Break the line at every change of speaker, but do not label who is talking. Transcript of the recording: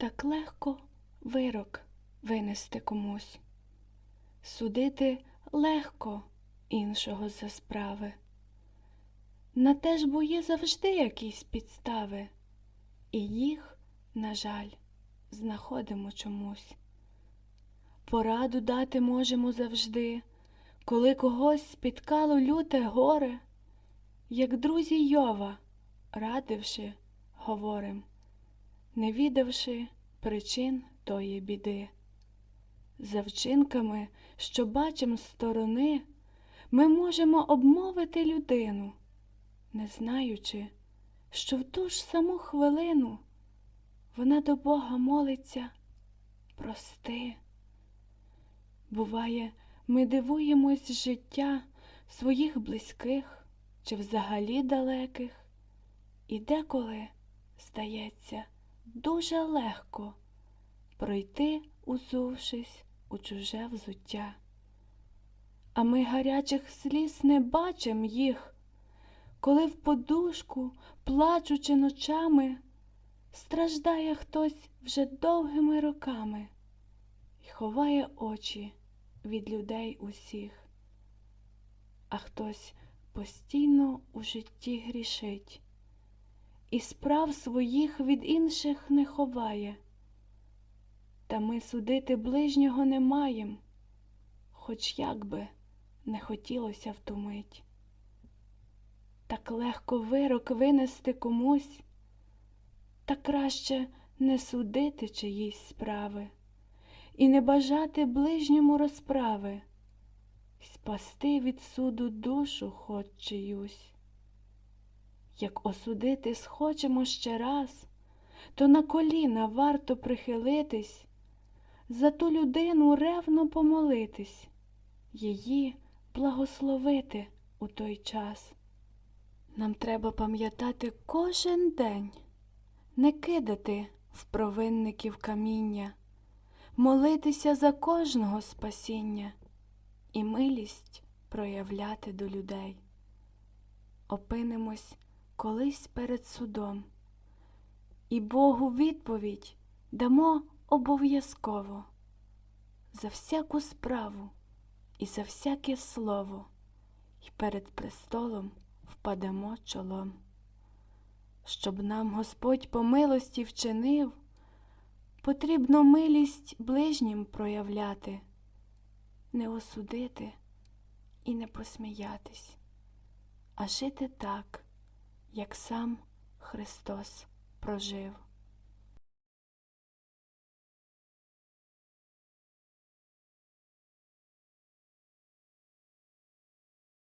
Так легко вирок винести комусь, судити легко іншого за справи. На те ж бо є завжди якісь підстави, і їх, на жаль, знаходимо чомусь. Пораду дати можемо завжди, коли когось спіткало люте горе, як друзі Йова, радивши, говорим, не відавши причин тої біди. За вчинками, що бачим з сторони, ми можемо обмовити людину, не знаючи, що в ту ж саму хвилину вона до Бога молиться прости. Буває, ми дивуємось життя своїх близьких чи взагалі далеких, і деколи, здається, дуже легко пройти, узувшись у чуже взуття. А ми гарячих сліз не бачим їх, коли в подушку, плачучи ночами, страждає хтось вже довгими роками і ховає очі від людей усіх, а хтось постійно у житті грішить і справ своїх від інших не ховає. Та ми судити ближнього не маєм, хоч як би не хотілося в ту мить. Так легко вирок винести комусь, та краще не судити чиїсь справи і не бажати ближньому розправи, спасти від суду душу хоч чиюсь. Як осудити схочемо ще раз, то на коліна варто прихилитись, за ту людину ревно помолитись, її благословити у той час. Нам треба пам'ятати кожен день, не кидати в провинників каміння, молитися за кожного спасіння і милість проявляти до людей. Опинимось колись перед судом, і Богу відповідь дамо обов'язково за всяку справу і за всяке слово, І перед престолом впадемо чолом. Щоб нам Господь по милості вчинив, потрібно милість ближнім проявляти, не осудити і не посміятись, а жити так, як сам Христос прожив.